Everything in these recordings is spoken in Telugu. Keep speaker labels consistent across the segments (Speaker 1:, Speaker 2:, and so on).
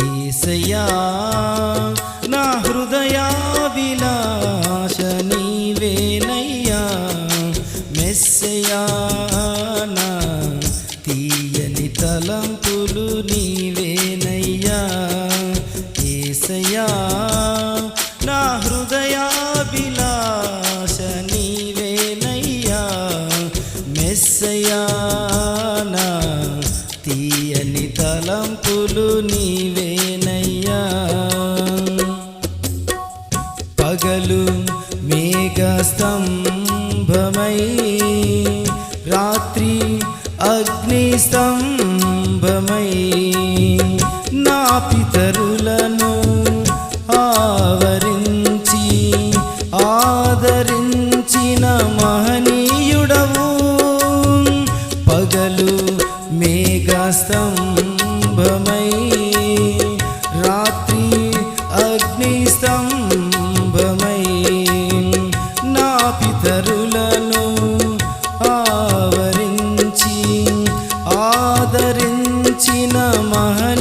Speaker 1: ఏసయా నా హృదయా హృదయాభిలాష నీవేనయ్యా. మెస్సయా నా తీయని తలంపులు నీవేనయ్యా. ఏసయా నా హృదయా హృదయాభిలాష తలంపులు నీవేనయ్యా. పగలు మేఘస్తంభమై రాత్రి అగ్ని స్తంభమై నా పితరులను ఆవరించి ఆదరించిన మహనీయుడవు. పగలు మేఘస్తంభమై రాత్రి అగ్ని స్తంభమై నా పితరులను ఆవరించి ఆదరించిన మహనీయుడవు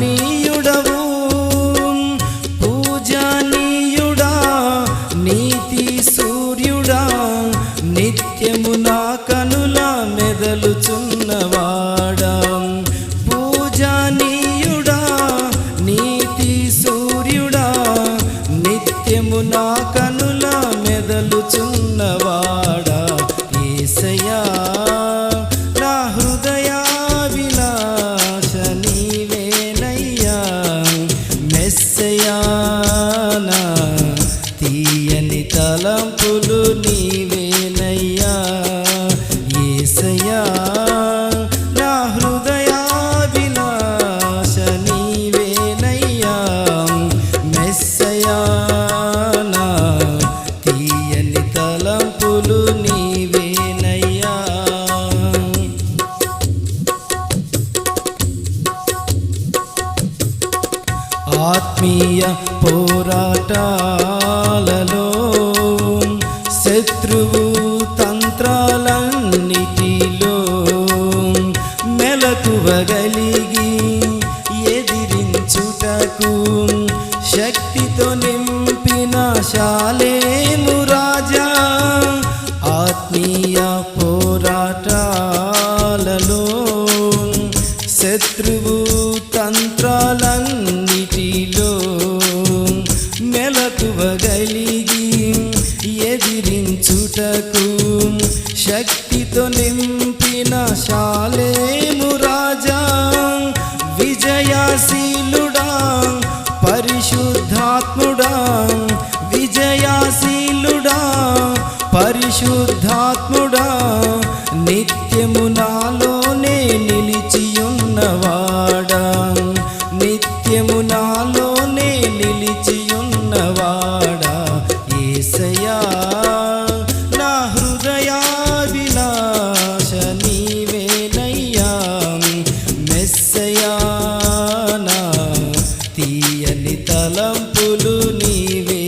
Speaker 1: నా కనుల మెదలుచున్నవాడా ఏసయా నా హృదయాభిలాష నీవేనయ్యా మెస్సయా నా తీయని తలంపులు నీవేనయ్యా ఏసయా ఆత్మీయ పోరాటాలలో శత్రువు తంత్రాలన్నిటిలో మెలకువగలిగి ఎదిరించుటకు శక్తితో నింపిన శాలేము రాజా. ఆత్మీయ పోరాటాలలో శత్రువు తక్కువగలిగి ఎదిరించుటకు శక్తితో నింపిన శాలేము రాజా. విజయాశీలుడా పరిశుద్ధాత్ముడా. విజయాశీలుడా పరిశుద్ధాత్ముడా. నిత్యము నాలోనే నిలిచియున్నవాడా. నిత్యము నాలోనే నిలిచి వాడా ఏసయా నా హృదయాభిలాష నీవేనయ్యా మెస్సయా నా తీయని తలంపులు నీవే